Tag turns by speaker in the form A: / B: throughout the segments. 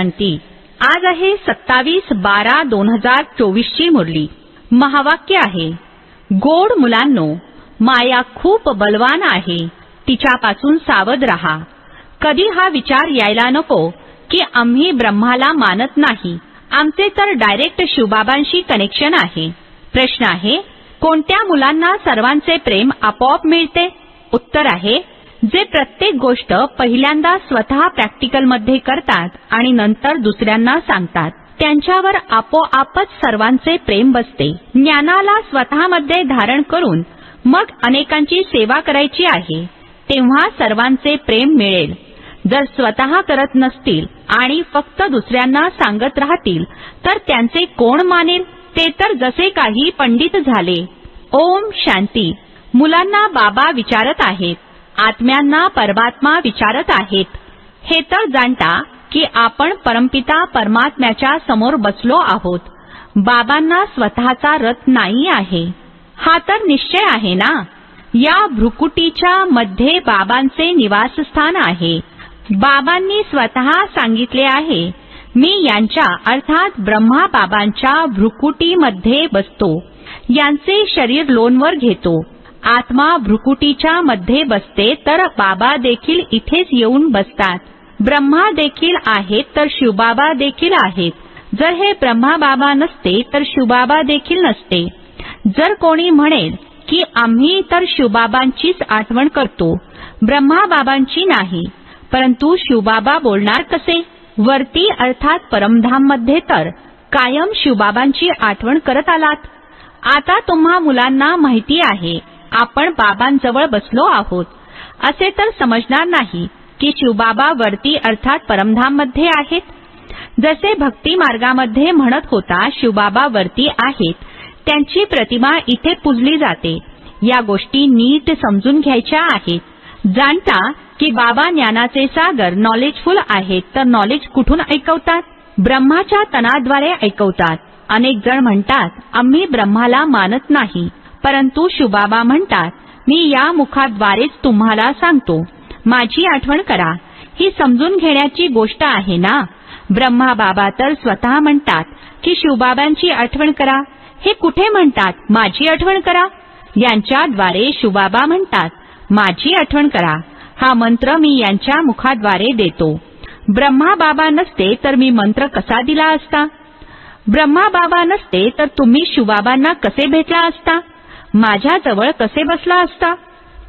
A: क्रांती आज आहे सत्तावीस बारा दोन हजार चोवीसची मुरली. महावाक्य आहे गोड मुलांनो माया खूप बलवान आहे तिच्यापासून सावध राहा. कधी हा विचार यायला नको की आम्ही ब्रह्माला मानत नाही. आमचे तर डायरेक्ट शिवबाबांशी कनेक्शन आहे. प्रश्न आहे कोणत्या मुलांना सर्वांचे प्रेम आपोआप मिळते? उत्तर आहे जे प्रत्येक गोष्ट पहिल्यांदा स्वतः प्रॅक्टिकलमध्ये करतात आणि नंतर दुसऱ्यांना सांगतात. त्यांच्यावर आपोआपच सर्वांचे प्रेम बसते. ज्ञानाला स्वतःमध्ये धारण करून मग अनेकांची सेवा करायची आहे तेव्हा सर्वांचे प्रेम मिळेल. जर स्वतः करत नसतील आणि फक्त दुसऱ्यांना सांगत राहतील तर त्यांचे कोण मानेल? ते तर जसे काही पंडित झाले. ओम शांती. मुलांना बाबा विचारत आहेत. आत्म्यांना परमात्मा विचारत आहेत. हे तर जाणता की आपण परमपिता परमात्म्याच्या समोर बसलो आहोत. बाबांना स्वतःचा रथ नाही आहे. हा तर निश्चय आहे ना? या भ्रुकुटीच्या मध्ये बाबांचे निवासस्थान आहे. बाबांनी स्वतः सांगितले आहे मी यांच्या अर्थात ब्रह्मा बाबांच्या भ्रुकुटीमध्ये बसतो. यांचे शरीर लोनवर घेतो. आत्मा भ्रुकुटीच्या मध्ये बसते तर बाबा देखील इथेच येऊन बसतात. ब्रह्मा देखील आहेत तर शिवबाबा देखील आहेत. जर हे ब्रह्मा बाबा नसते तर शिवबाबा देखील नसते. जर कोणी म्हणेल की आम्ही तर शिवबाबांचीच आठवण करतो ब्रह्मा बाबांची नाही परंतु शिवबाबा बोलणार कसे? वरती अर्थात परमधाममध्ये तर कायम शिवबाबांची आठवण करत आलात. आता तुम्हा मुलांना माहिती आहे आपण बाबांजवळ बसलो आहोत. असे तर समजणार नाही की शिवबाबा वरती अर्थात परमधाममध्ये आहेत. जसे भक्ती मार्गामध्ये म्हणत होता शिवबाबा वरती आहेत त्यांची प्रतिमा इथे पूजली जाते. या गोष्टी नीट समजून घ्यायच्या आहेत. जाणता की बाबा ज्ञानाचे सागर नॉलेजफुल आहेत तर नॉलेज कुठून ऐकवतात? ब्रह्माच्या तनाद्वारे ऐकवतात. अनेक जण म्हणतात आम्ही ब्रह्माला मानत नाही. परंतु शुबाबा म्हणतात मी या मुखाद्वारेच तुम्हाला सांगतो. माझी आठवण करा. ही समजून घेण्याची गोष्ट आहे ना? ब्रह्मा बाबा तर स्वतः म्हणतात की शिवबाबांची आठवण करा. हे कुठे म्हणतात? माझी आठवण करा. यांच्याद्वारे शुबाबा म्हणतात माझी आठवण करा. हा मंत्र मी यांच्या मुखाद्वारे देतो. ब्रह्मा बाबा नसते तर मी मंत्र कसा दिला असता? ब्रह्मा बाबा नसते तर तुम्ही शुबाबांना कसे भेटला असता? माझ्याजवळ कसे बसला असता?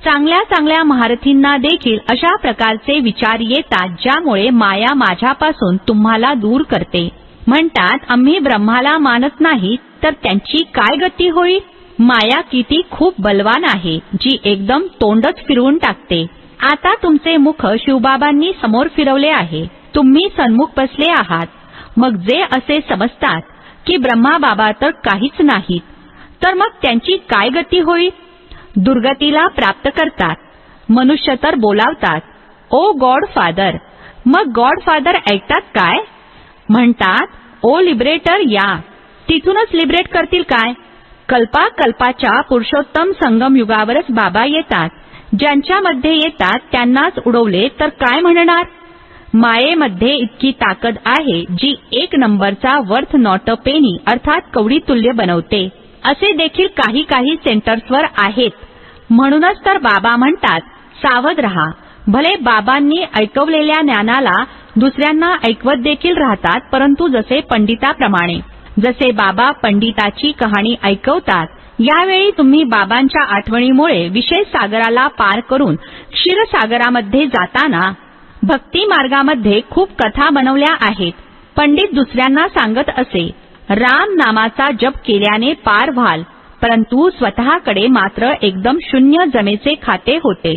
A: चांगल्या चांगल्या महारथींना देखील अशा प्रकारचे विचार येतात ज्यामुळे माया माझ्यापासून तुम्हाला दूर करते. म्हणतात आम्ही ब्रह्माला मानत नाही तर त्यांची काय गती होईल? माया किती खूप बलवान आहे जी एकदम तोंडच फिरवून टाकते. आता तुमचे मुख शिवबाबांनी समोर फिरवले आहे. तुम्ही सन्मुख बसले आहात. मग जे असे समजतात की ब्रह्मा बाबा तर काहीच नाहीत. तर मग त्यांची काय गती होईल? दुर्गतीला प्राप्त करतात. मनुष्य तर बोलावतात. Oh God father. मग गॉड फादर ऐकतात काय? म्हणतात ओ लिबरेटर या. तिथूनच लिबरेट करतील काय? कल्पा कल्पाच्या पुरुषोत्तम संगम युगावरच बाबा येतात. ज्यांच्यामध्ये येतात त्यांनाच उडवले तर काय म्हणणार? मायेमध्ये इतकी ताकद आहे जी एक नंबरचा वर्थ नॉट अ पेनी अर्थात कवडी तुल्य बनवते. असे देखील काही काही सेंटर्सवर आहेत. म्हणूनच तर बाबा म्हणतात सावध रहा. भले बाबांनी ऐकवलेल्या ज्ञानाला दुसऱ्यांना ऐकवत देखील राहतात परंतु जसे पंडिताप्रमाणे जसे बाबा पंडिताची कहाणी ऐकवतात यावेळी तुम्ही बाबांच्या आठवणीमुळे विशेष सागराला पार करून क्षीरसागरामध्ये जाताना भक्ती मार्गामध्ये खूप कथा बनवल्या आहेत. पंडित दुसऱ्यांना सांगत असे राम नामाचा जप केल्याने पार व्हाल परंतु स्वतःकडे मात्र एकदम शून्य जमेचे खाते होते.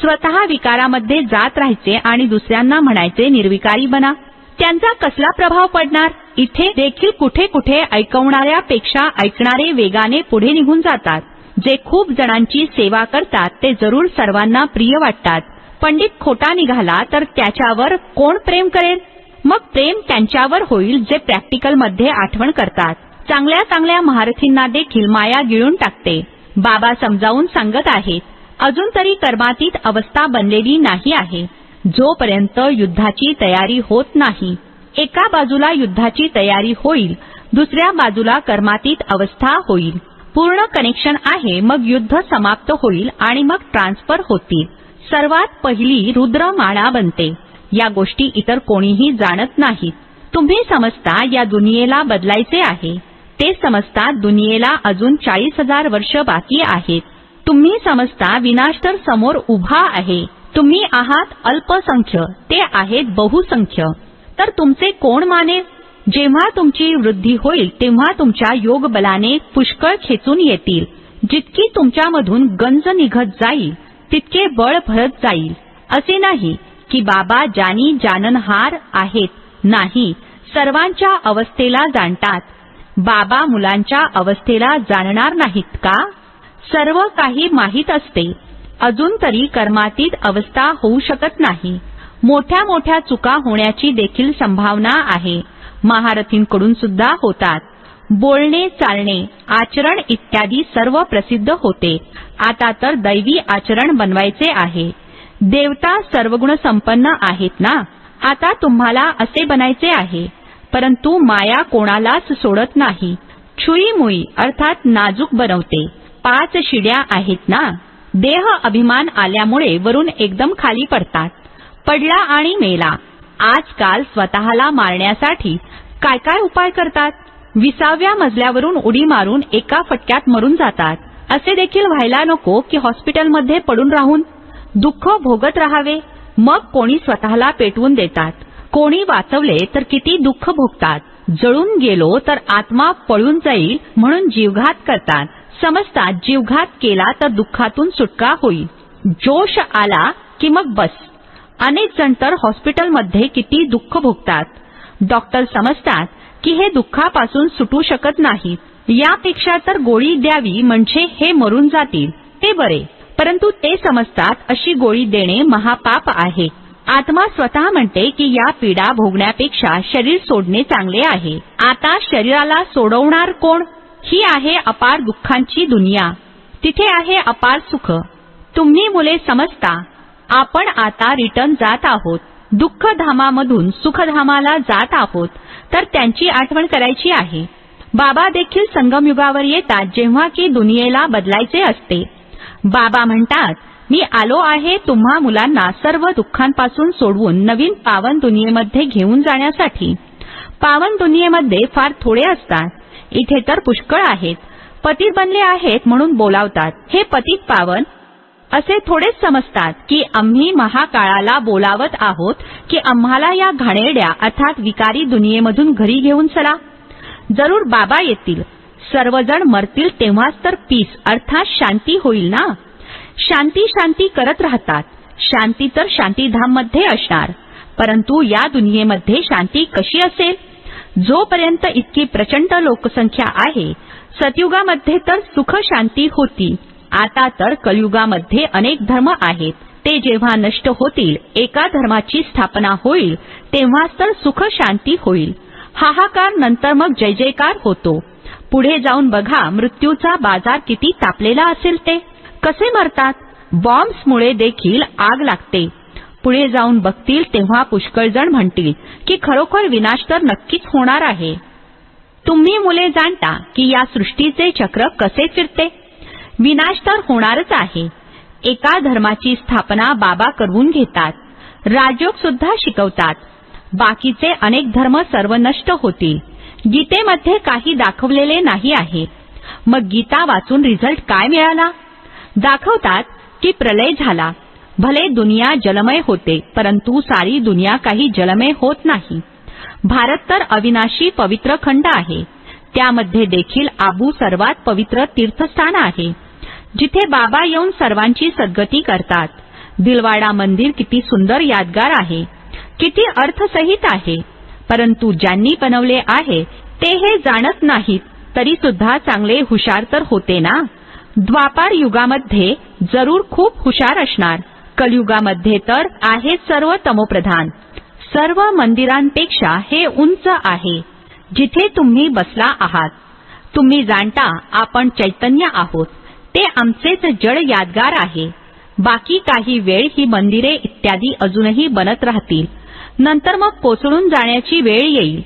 A: स्वतः विकारामध्ये जात राहायचे आणि दुसऱ्यांना म्हणायचे निर्विकारी बना. त्यांचा कसला प्रभाव पडणार? इथे देखील कुठे कुठे ऐकवणाऱ्यापेक्षा ऐकणारे वेगाने पुढे निघून जातात. जे खूप जणांची सेवा करतात ते जरूर सर्वांना प्रिय वाटतात. पंडित खोटा निघाला तर त्याच्यावर कोण प्रेम करेल? मग प्रेम त्यांच्यावर होईल जे प्रॅक्टिकलमध्ये आठवण करतात. चांगल्या चांगल्या महारथींना देखील माया गिळून टाकते. बाबा समजावून सांगत आहेत अजून तरी कर्मातीत अवस्था बनलेली नाही आहे. जोपर्यंत युद्धाची तयारी होत नाही एका बाजूला युद्धाची तयारी होईल दुसऱ्या बाजूला कर्मातीत अवस्था होईल. पूर्ण कनेक्शन आहे मग युद्ध समाप्त होईल आणि मग ट्रान्सफर होतील. सर्वात पहिली रुद्रमाळा बनते. या गोष्टी इतर कोणीही जाणत नाहीत. तुम्ही समजता या दुनियेला बदलायचे आहे. ते समजता दुनियेला अजून चाळीस हजार वर्ष बाकी आहेत. तुम्ही समजता विनाश तर समोर उभा आहे. तुम्ही आहात अल्पसंख्य ते आहेत बहुसंख्य. तर तुमचे कोण मानेल जेव्हा तुमची वृद्धी होईल तेव्हा तुमच्या योग बलाने पुष्कळ खेचून येतील. जितकी तुमच्यामधून गंज निघत जाईल तितके बळ भरत जाईल. असे नाही. की बाबा जानी जाननहार आहेत नाही सर्वांच्या अवस्थेला जाणतात. बाबा मुलांच्या अवस्थेला जाणणार नाहीत का? सर्व काही माहीत असते. अजून तरी कर्मातीत अवस्था होऊ शकत नाही. मोठ्या मोठ्या चुका होण्याची देखील संभावना आहे. महारथींकडून सुद्धा होतात. बोलणे चालणे आचरण इत्यादी सर्व प्रसिद्ध होते. आता तर दैवी आचरण बनवायचे आहे. देवता सर्वगुण संपन्न आहेत ना? आता तुम्हाला असे बनायचे आहे. परंतु माया कोणालाच सोडत नाही. छुई मुई अर्थात नाजूक बनवते. पाच शिड्या आहेत ना? देह अभिमान आल्यामुळे वरून एकदम खाली पडतात. पडला आणि मेला. आजकाल स्वतःला मारण्यासाठी काय काय उपाय करतात? विसाव्या मजल्यावरून उडी मारून एका फटक्यात मरून जातात. असे देखील व्हायला नको की हॉस्पिटलमध्ये पडून राहून दुःख भोगत राहावे. मग कोणी स्वतःला पेटवून देतात. कोणी वाचवले तर किती दुःख भोगतात. जळून गेलो तर आत्मा पळून जाईल म्हणून जीवघात करतात. समजतात जीवघात केला तर दुःखातून सुटका होईल. जोश आला की मग बस. अनेक जण तर हॉस्पिटलमध्ये किती दुःख भोगतात. डॉक्टर समजतात की हे दुःखापासून सुटू शकत नाहीत. यापेक्षा तर गोळी द्यावी म्हणजे हे मरून जातील. ते बरे. परंतु ते समजतात अशी गोळी देणे महापाप आहे. आत्मा स्वतः म्हणते की या पीडा भोगण्यापेक्षा शरीर सोडणे चांगले आहे. आता शरीराला सोडवणार कोण? ही आहे अपार दुःखांची दुनिया. तिथे आहे अपार सुख. तुम्ही मुले समजता आपण आता रिटर्न जात आहोत. दुःखधामामधून सुखधामाला जात आहोत. तर त्यांची आठवण करायची आहे. बाबा देखील संगमयुगावर येतात जेव्हा की दुनियेला बदलायचे असते. बाबा म्हणतात मी आलो आहे तुम्हा मुलांना सर्व दुःखांपासून सोडवून नवीन पावन दुनियेमध्ये घेऊन जाण्यासाठी. पावन दुनियेमध्ये फार थोडे असतात. इथे तर पुष्कळ आहेत. पतित बनले आहेत म्हणून बोलावतात. हे पतित पावन असे थोडेच समजतात की आम्ही महाकाळाला बोलावत आहोत की आम्हाला या घाणेरड्या अर्थात विकारी दुनियेमधून घरी घेऊन चला. जरूर बाबा येतील. सर्वजण मरतील तेव्हाच तर पीस अर्थात शांती होईल ना? शांती शांती करत राहतात. शांती तर शांतीधाममध्ये असणार. परंतु या दुनियेमध्ये शांती कशी असेल? जोपर्यंत इतकी प्रचंड लोकसंख्या आहे सतयुगामध्ये तर सुख शांती होती. आता तर कलयुगामध्ये अनेक धर्म आहेत. ते जेव्हा नष्ट होतील एका धर्माची स्थापना होईल तेव्हाच तर सुख शांती होईल. हाहाकार नंतर मग जय जयकार होतो. पुढे जाऊन बघा मृत्यूचा बाजार किती तापलेला असेल ते. कसे मरतात? बॉम्ब्समुळे देखील आग लागते. पुढे जाऊन बघतील तेव्हा पुष्कळ जण म्हणतील की खरोखर विनाश तर नक्कीच होणार आहे. तुम्ही मुले जाणता की या सृष्टीचे चक्र कसे फिरते? विनाश तर होणारच आहे. एका धर्माची स्थापना बाबा करवून घेतात. राजयोग सुद्धा शिकवतात. बाकीचे अनेक धर्म सर्व नष्ट होतील. गीतेमध्ये काही दाखवलेले नाही आहे. मग गीता वाचून रिझल्ट काय मिळाला? दाखवतात की प्रलय झाला. भले दुनिया जलमय होते परंतु सारी दुनिया काही जलमय होत नाही. भारत तर अविनाशी पवित्र खंड आहे. त्यामध्ये देखील आबू सर्वात पवित्र तीर्थस्थान आहे. जिथे बाबा येऊन सर्वांची सद्गती करतात. दिलवाडा मंदिर किती सुंदर यादगार आहे. किती अर्थसहित आहे. परंतु ज्यांनी बनवले आहे ते हे जाणत नाहीत तरी सुद्धा चांगले हुशार तर होते ना? द्वापार युगामध्ये जरूर खूप हुशार असणार. कलयुगामध्ये तर आहे सर्व तमोप्रधान सर्व मंदिरांपेक्षा हे उंच आहे. जिथे तुम्ही बसला आहात तुम्ही जाणता आपण चैतन्य आहोत. ते आमचेच जड यादगार आहे. बाकी काही वेळ ही मंदिरे इत्यादी अजूनही बनत राहतील. नंतर मग कोसळून जाण्याची वेळ येईल.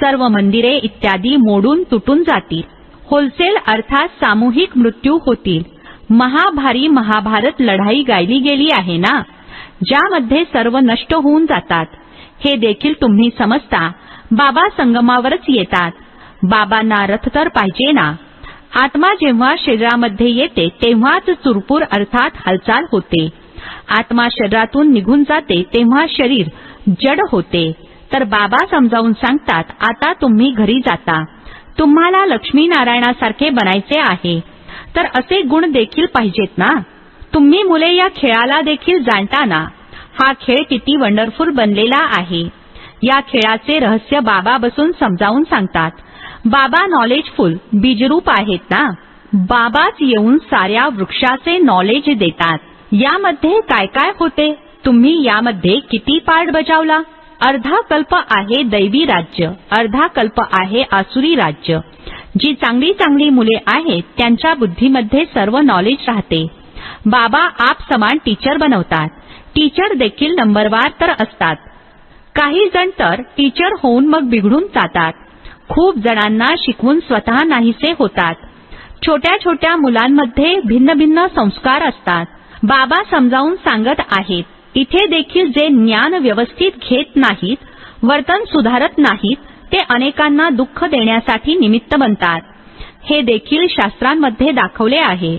A: सर्व मंदिरे इत्यादी मोडून तुटून जातील. होलसेल अर्थात सामूहिक मृत्यू होतील. महाभारी महाभारत लढाई गायली गेली आहे ना? ज्यामध्ये सर्व नष्ट होऊन जातात. हे देखील तुम्ही समजता. बाबा संगमावरच येतात. बाबांना रथ तर पाहिजे ना? आत्मा जेव्हा शरीरामध्ये येते तेव्हाच चुरपूर अर्थात हालचाल होते. आत्मा शरीरातून निघून जाते तेव्हा शरीर जड होते. तर बाबा समजावून सांगतात आता तुम्ही घरी जाता. तुम्हाला लक्ष्मीनारायणासारखे बनायचे आहे. तर असे गुण देखील पाहिजेत ना? तुम्ही मुले या खेळाला देखील जाणता ना हा खेळ किती वंडरफुल बनलेला आहे. या खेळाचे रहस्य बाबा बसून समजावून सांगतात. बाबा नॉलेजफुल बीजरूप आहेत ना? बाबाच येऊन साऱ्या वृक्षाचे नॉलेज देतात. यामध्ये काय काय होते? तुम्ही यामध्ये किती पार्ट बजावला? अर्धा कल्प आहे दैवी राज्य अर्धा कल्प आहे आसुरी राज्य. जी चांगली चांगली मुले आहेत त्यांच्या बुद्धीमध्ये सर्व नॉलेज राहते. बाबा आप समान टीचर बनवतात. टीचर देखील नंबरवार तर असतात. काही जण तर टीचर होऊन मग बिघडून जातात. खूप जणांना शिकवून स्वतः नाहीसे होतात. छोट्या छोट्या मुलांमध्ये भिन्न भिन्न संस्कार असतात. बाबा समजावून सांगत आहेत. इथे देखील जे ज्ञान व्यवस्थित घेत नाहीत वर्तन सुधारत नाहीत ते अनेकांना दुःख देण्यासाठी निमित्त बनतात. हे देखील शास्त्रांमध्ये दाखवले आहे.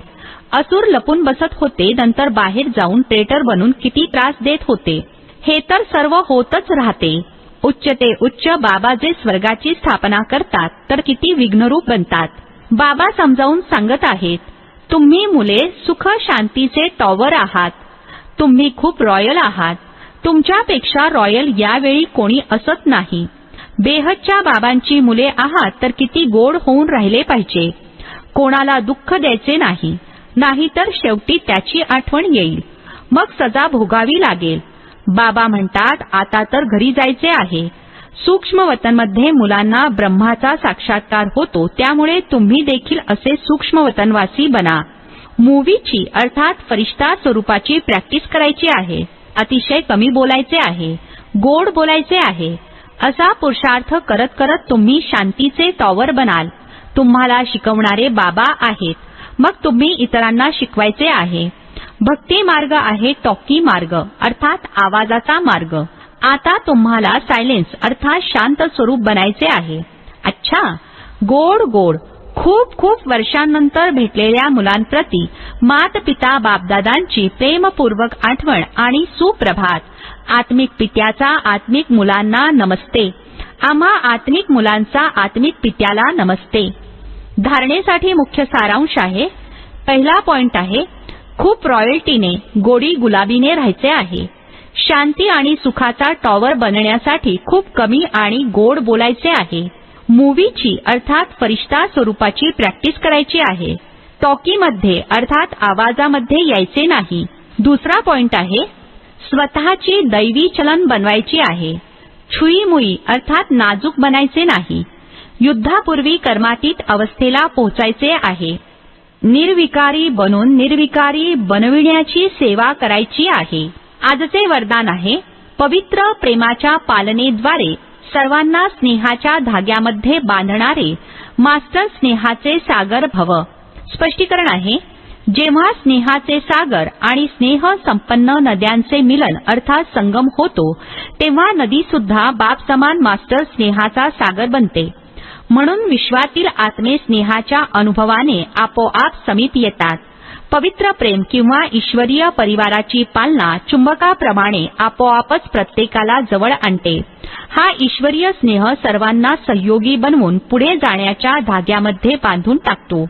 A: असुर लपून बसत होते नंतर बाहेर जाऊन ट्रेटर बनून किती त्रास देत होते. हे तर सर्व होतच राहते. उच्च ते उच्च बाबा जे स्वर्गाची स्थापना करतात तर किती विघ्नरूप बनतात. बाबा समजावून सांगत आहेत तुम्ही मुले सुख शांतीचे टॉवर आहात. तुम्ही खूप रॉयल आहात. तुमच्यापेक्षा रॉयल यावेळी कोणी असत नाही. बेहदच्या बाबांची मुले आहात तर किती गोड होऊन राहिले पाहिजे. कोणाला दुःख द्यायचे नाही. नाहीतर शेवटी त्याची आठवण येईल. मग सजा भोगावी लागेल. बाबा म्हणतात आता तर घरी जायचे आहे. सूक्ष्म वतनमध्ये मुलांना ब्रह्माचा साक्षात्कार होतो त्यामुळे तुम्ही देखील असे सूक्ष्म वतनवासी बना. मूवीची अर्थात फरिश्ता स्वरूपाची प्रॅक्टिस करायची आहे. अतिशय कमी बोलायचे आहे. गोड बोलायचे आहे. असा पुरुषार्थ करत करत तुम्ही शांतीचे टॉवर बनाल. तुम्हाला शिकवणारे बाबा आहेत. मग तुम्ही इतरांना शिकवायचे आहे. भक्ती मार्ग आहे टॉकी मार्ग अर्थात आवाजाचा मार्ग. आता तुम्हाला सायलेन्स अर्थात शांत स्वरूप बनायचे आहे. अच्छा! गोड गोड. खूप खूप वर्षांनंतर भेटलेल्या मुलांप्रती मात पिता बापदादांची प्रेमपूर्वक आठवण आणि सुप्रभात. आत्मिक पित्याचा आत्मिक मुलांना नमस्ते. आम्हा आत्मिक मुलांचा आत्मिक पित्याला नमस्ते. धारणेसाठी मुख्य सारांश आहे. पहिला पॉइंट आहे खूप रॉयल्टीने गोडी गुलाबीने राहायचे आहे. शांती आणि सुखाचा टॉवर बनण्यासाठी खूप कमी आणि गोड बोलायचे आहे. मूवीची अर्थात फरिश्ता स्वरूपाची प्रॅक्टिस करायची आहे. टॉकीमध्ये अर्थात आवाजामध्ये यायचे नाही. दुसरा पॉइंट आहे स्वतःची दैवी चलन बनवायची आहे. छुईमुई अर्थात नाजूक बनायचे नाही. युद्धापूर्वी कर्मातीत अवस्थेला पोहोचायचे आहे. निर्विकारी बनून निर्विकारी बनविण्याची सेवा करायची आहे. आजचे वरदान आहे पवित्र प्रेमाच्या पालनेद्वारे सर्वांना स्नेहाच्या धाग्यामध्ये बांधणारे मास्टर स्नेहाचे सागर भव. स्पष्टीकरण आहे जेव्हा स्नेहाचे सागर आणि स्नेह संपन्न नद्यांचे मिलन अर्थात संगम होतो तेव्हा नदी सुद्धा बाप समान मास्टर स्नेहाचा सागर बनते. म्हणून विश्वातील आत्मे स्नेहाच्या अनुभवाने आपोआप समीप येतात. पवित्र प्रेम किंवा ईश्वरीय परिवाराची पालना चुंबकाप्रमाणे आपोआपच प्रत्येकाला जवळ आणते. हा ईश्वरीय स्नेह सर्वांना सहयोगी बनवून पुढे जाण्याच्या धाग्यामध्ये बांधून टाकतो.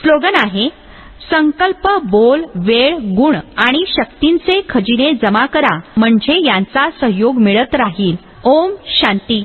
A: स्लोगन आहे संकल्प बोल वेळ गुण आणि शक्तींचे खजिने जमा करा म्हणजे यांचा सहयोग मिळत राहील. ओम शांती.